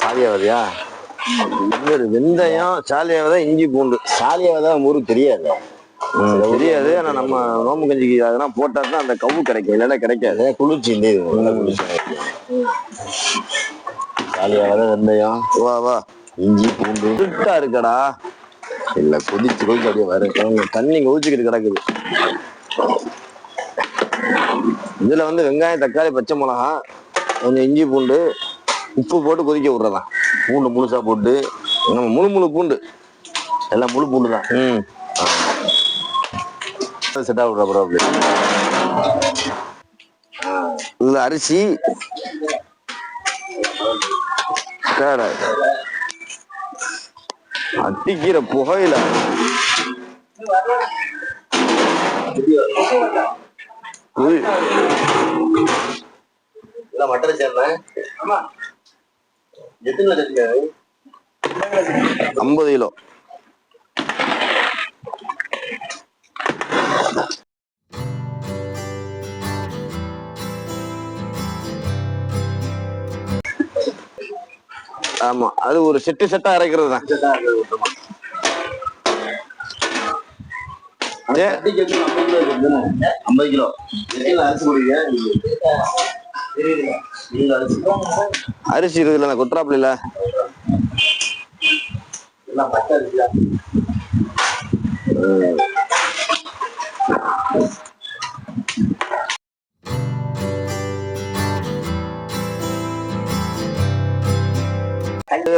சாலியாவதியா வெந்தயம் சாலியாவதா இஞ்சி பூண்டு. சாலியாவதா ஊருக்கு தெரியாது. தெரியாது. ஆனா நம்ம நோம்பு கஞ்சிக்கு அதெல்லாம் போட்டா தான் அந்த கவு கிடைக்கும். இல்லைன்னா கிடைக்காது. குளிர்ச்சி இந்த இது. சாலியாவதா வெந்தயம். வா வா. இஞ்சி பூண்டு. இருட்டா இருக்கடா. இல்ல கொதிச்சு கொதிச்சு அப்படியே வரும் தண்ணி கொதிச்சுக்கிட்டு கிடக்குது. இதுல வந்து வெங்காயம் தக்காளி பச்சை மிளகா கொஞ்சம் இஞ்சி பூண்டு. உப்பு போட்டு கொதிக்க விடுறதான் பூண்டு முழுசா போட்டு நம்ம முழு முழு பூண்டு. எல்லாம் முழு பூண்டு தான். ம். செட் ஆகுற ப்ராப்ளம் இதுல அரிசி. கேரை அட்டிக்கிற புகையில. மட்டர் சேர்ந்தேன். ஐம்பது கிலோ. ஆமா அது ஒரு செட்டு செட்டா அரைக்கிறது தான். ஐம்பது கிலோ. எத்தனை அரிசி இருக்குதுல்ல குத்துறாப்புல இல்ல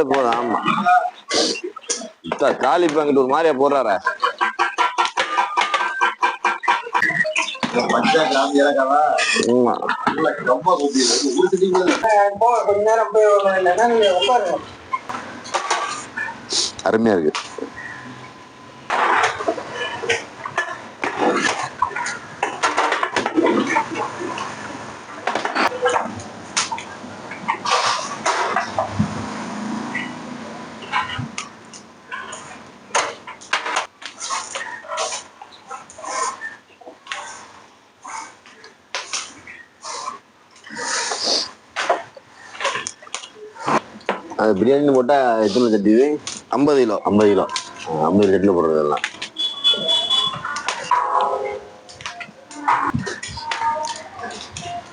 போதும் ஆமா. காலி பங்கிட்டு ஒரு மாதிரியா போடுறாரா. அருமையா இருக்கு. அது பிரியாணி போட்டா எத்தனை சட்டி இது? ஐம்பது கிலோ. ஐம்பது கிலோ. ஐம்பது சட்டில போடுறது எல்லாம்.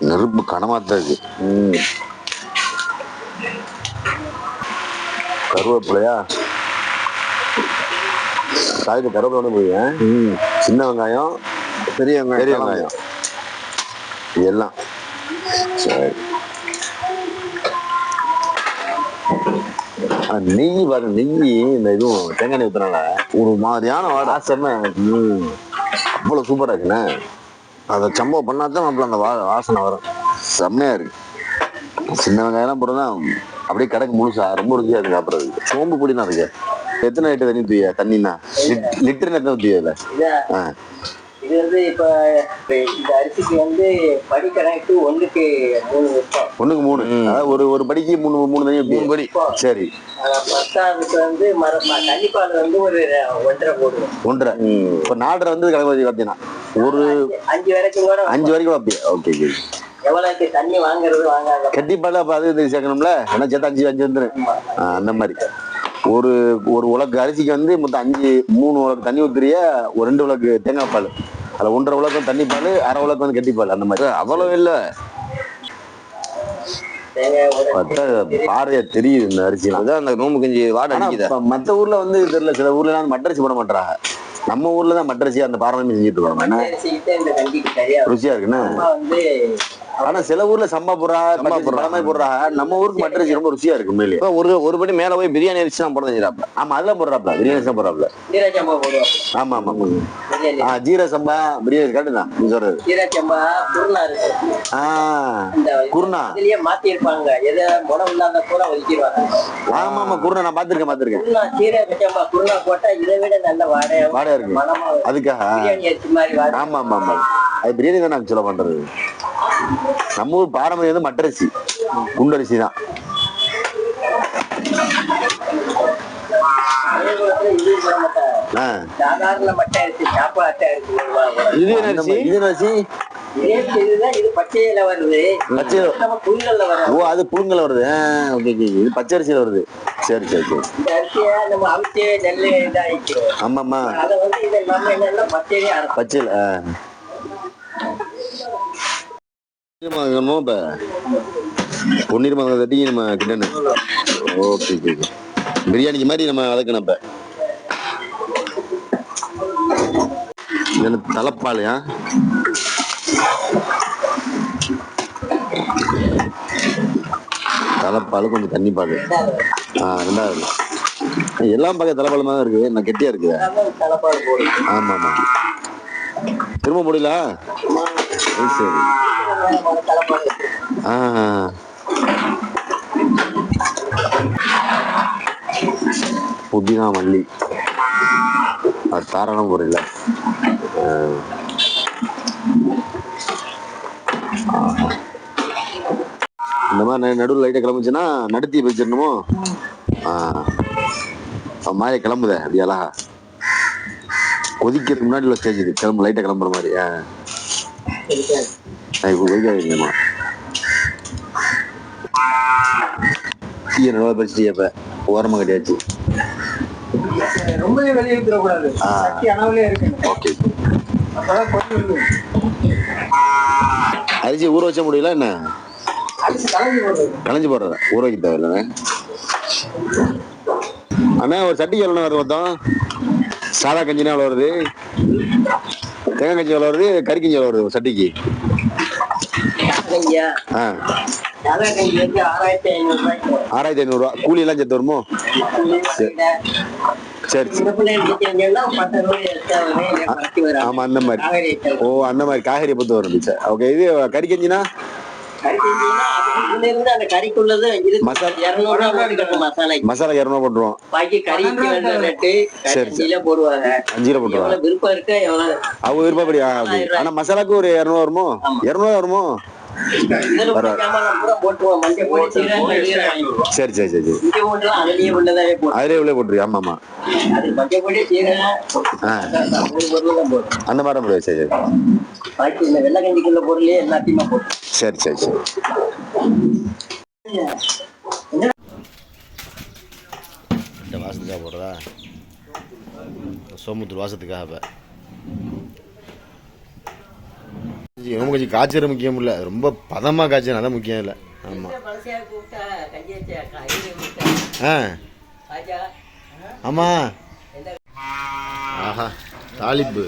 நெருப்பு கனமாத்தான் இருக்கு. கருவேப்பிலையா? காய்க்கு கருவேப்பிலை போய் ம். சின்ன வெங்காயம் பெரிய வெங்காயம் பெரிய. வெங்காயம். இது எல்லாம் சரி. நெய் பாருங்க நெய் இந்த இதுவும் தேங்காய் எண்ணெய் ஊத்துனால ஒரு மாதிரியான வாடை. வாசமே ம், அவ்வளவு சூப்பரா இருக்குண்ணே அதை சம்பவம் பண்ணாதான் மாப்பிள்ள அந்த வா- வாசனை வரும். செம்மையா இருக்கு. சின்ன வெங்காயம் போடுறதா அப்படியே கிடக்கு முழுசா. ரொம்ப ருசியா இருக்கு சாப்பிடுறது சோம்பு பொடி தான் இருக்கு எத்தனை லிட்டர் தண்ணி ஊத்துவியா? தண்ணினா? லிட்டர் எத்தனை இதுல? இதா ஆ. இது வந்து இப்ப இந்த அரிசிக்கு வந்து படி கணக்கு ஒண்ணுக்கு மூணு வருஷம் ஒண்ணுக்கு மூணு. அதாவது ஒரு ஒரு படிக்கு மூணு மூணு தண்ணி மூணு படி. சரி. பத்தாவதுக்கு வந்து மர தண்ணிப்பால் வந்து ஒரு ஒன்றரை போடுவோம். ஒன்றரை. இப்ப நாலரை வந்து கணக்கு பார்த்தீங்கன்னா ஒரு அஞ்சு வரைக்கும் கூட அஞ்சு வரைக்கும் அப்படியே. Okay okay. எவ்வளவுக்கு தண்ணி வாங்குறது வாங்காத. கட்டிப்பால அப்ப அது இது சேர்க்கணும்ல? ஏன்னா சேர்த்து அஞ்சு அஞ்சு வந்துடும் அந்த மாதிரி. ஒரு ஒரு உலக்கு அரிசிக்கு வந்து மொத்தம் அஞ்சு மூணு உலக்கு தண்ணி ஊத்துறிய? ஒரு ரெண்டு உலக்கு தேங்காய் பால். அதுல ஒன்றரை உலக்கம் தண்ணி பால் அரை உலக்கம் வந்து கட்டிப்பால் அந்த மாதிரி. அவ்வளவு இல்ல. பாறையா தெரியுது இந்த அரிசிலாம் அதான் அந்த நோம்பு கஞ்சி வாடை ஆனா அடிக்குதா? இப்ப மத்த ஊர்ல வந்து தெரியல. சில ஊர்ல மட்டரிசி போட மாட்டாங்க நம்ம ஊர்ல தான் மட்டரிசி அந்த பாரம்பரியம் செஞ்சுட்டு இருக்கோம் ருசியா வந்து ஆனா சில ஊர்ல சம்பா போடுறா சம்பா சம்பா போடுறா. நம்ம ஊருக்கு மட்டரிசி ரொம்ப ருசியா இருக்கு இப்ப ஒரு ஒரு படி மேல போய் பிரியாணி அரிசி தான் போட செஞ்சிடாப்ல. ஆமா அதெல்லாம் போடுறாப்ல. பிரியாணி தான் போடுறாப்ல. ஆமா ஆமா. ஜீர சம்பா பிரியாணி காட்டுதான் நீ சொல்றது. சீரச்சம்பா குருணா இருக்கு. ஆ இந்த குருணா. இதுலயே மாத்தி இருப்பாங்க எதை முடம் இல்லாத கூட ஒதுக்கிடுவாங்க. ஆமா ஆமா குருணா நான் பாத்திருக்கேன் பாத்திருக்கேன் குருணா சீரச்சம்பா குருணா போட்டா இதை விட நல்ல வாடையா வாடையா இருக்கு. மனமா வரும். அதுக்காக பிரியாணி அரிசி மாதிரி வாடை. ஆமா ஆமா ஆமா. அது பிரியாணி தான் நான் சொல்ல பண்றது? நம்ம ஊர் பாரம்பரியம் வந்து மட்டரிசி. குண்டரிசி தான். சாதாரண மட்டை அரிசி அரிசி இது என்ன அந்த அரிசி? இது அரிசி? இதே இது பச்சையில வருது. பச்சை நம்ம புயல்ல வர ஓ அது புழுங்கல் வருது. ஓகே ஓகே இது பச்சை அரிசியில் வருது. சரி சரி சரி. என்னன்னா பச்சையிலே இப்போ? பொன்னீர் மதம் தட்டி நம்ம கிட்டனு ஓகே. பிரியாணிக்கு மாதிரி நம்ம வதக்கணும் இப்போ. నేను என்ன தலைப்பாலையா? தலைப்பால் கொஞ்சம் தண்ணி பால். ஆ ரெண்டாவது. எல்லாம் பார்க்க தலைப்பால் தான் இருக்குது நான் கெட்டியா இருக்குது? ஆமாம். ஆமாம் ஆமா ஆமா திரும்ப முடியல? சரி ஆ புதினா மல்லி. அது தாராளம் பொருள் இந்த மாதிரி நடுவில் லைட்டாக கிளம்புச்சுன்னா நடுத்தி வச்சிடணுமோ மாதிரி கிளம்புதே அப்படி அழகா. கொதிக்கிறதுக்கு முன்னாடி உள்ள ஸ்டேஜ் இது. கிளம்பு லைட்டாக கிளம்புற மாதிரி ஆ. இப்போ கொதிக்காதீங்கம்மா. நல்லா பறிச்சிட்டியா இப்போ. ஓரமாக கட்டியாச்சு. ரொம்பவே வெளியே ஓகே. அரிசி ஊற வச்ச முடியல என்ன? களைஞ்சு போடுறதா. ஊற வைக்க தேவையில்லைண்ணே. அண்ணா ஒரு சட்டிக்கு எவ்வளோ வருது மொத்தம். சாதா கஞ்சினா எவ்வளோ வருது? தேங்காய் கஞ்சி எவ்வளோ வருது? கறி கஞ்சி எவ்வளோ வருது சட்டிக்கு? ஆ. ஆறாயிரத்தி ஐநூறுரூவா. கூலி எல்லாம் சேர்த்து வருமோ? சரி ஆமா அந்த மாதிரி. ஓ அந்த மாதிரி. காய்கறி பொறுத்து வரும் சார் ஓகே இது கறி கஞ்சினா? கறி செஞ்சீங்கன்னா அதுல இருந்து அந்த கறிக்குள்ளது இது மசாலா- இருநூறு போட்டுருவோம். பாக்கி கறிக்கு ரேட்டு. கறியில போடுவாங்க அஞ்சு ரூபா போட்டுருவோம் எவ்வளவு விருப்பம் இருக்கு எவ்வளவு அவங்க விருப்பப்படி ஆ, அப்படி. ஆனா மசாலாக்கு ஒரு இரநூறுவா வருமோ? இரநூறுவா வருமோ? சரி சரி சரி சரி. அதிலே உள்ளே போட்டுரு. ஆமா ஆமா. அந்த மாதிரி சரி சரி. சரி சரி சரி. இந்த வாசத்துக்காக போடுறதா? சோமுத்தூர் வாசத்துக்காக ரொம்ப கொஞ்சம் காய்ச்சல் முக்கியம் இல்லை. ரொம்ப பதமாக காய்ச்சல் அதான் முக்கியம் இல்லை. ஆமாம் ஆ. ஆமாம் ஆஹா தாளிப்பு.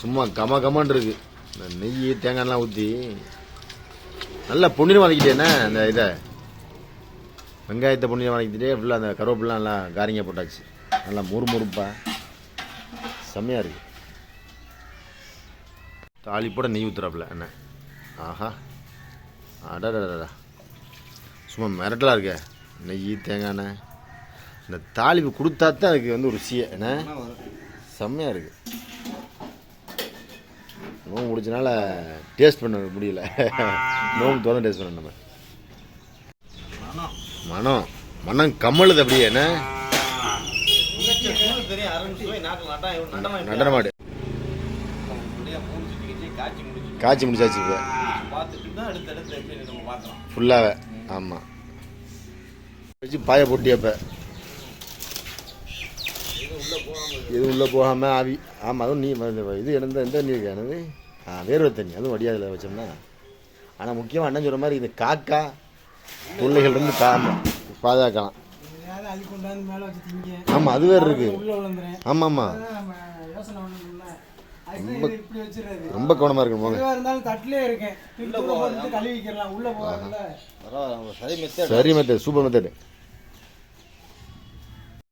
சும்மா கம கமன்னு இருக்கு. இந்த நெய் தேங்காய்லாம் ஊற்றி நல்லா பொன்னிரம் வதக்கிட்டேண்ணே அந்த இதை? வெங்காயத்தை பொன்னிரம் வதக்கிட்டே ஃபுல்லாக அந்த கருவேப்பிலாம் நல்லா காரிங்க போட்டாச்சு. நல்லா முறுமுறுப்பா செம்மையாக இருக்கு. தாளிப்போட நெய் ஊற்றுறாப்புல என்ன? ஆஹா. அடடடடா சும்மா மிரட்டலாக இருக்க நெய் தேங்காய் எண்ணெய் இந்த தாளிப்பு கொடுத்தா தான் அதுக்கு வந்து ருசியே என்ன? செம்மையாக இருக்கு. நோம்பு முடிச்சனால டேஸ்ட் பண்ண முடியல. நோம்பு தோறும் டேஸ்ட் பண்ண நம்ம. மனம் மனம் கமலுது அப்படியே என்ன? நடனமாடு காய்ச்சி முடிச்சாச்சு இப்போ. ஃபுல்லாகவே ஆமாம் வச்சு பாய போட்டியப்ப இது உள்ளே போகாமல் ஆவி. ஆமாம் அதுவும் நீ இது- இது எந்த எந்த நீர் என்னது? ஆ வேர்வை தண்ணி. அதுவும் வடியாதில் வச்சோம்னா. ஆனால் முக்கியமாக அண்ணன் சொல்கிற மாதிரி இது காக்கா தொல்லைகள் இருந்து கா பாதுகாக்கலாம். ஆமாம் அது வேறு இருக்குது ஆமாம் ஆமாம் இப்படி வச்சிடுறது ரொம்ப கவனமாக இருக்கணும் போங்க. இருந்தாலும் தட்டிலே இருக்கேன். உள்ள உள்ள போகிறதுல சரி மெத்தட் சூப்பர் மெத்தட்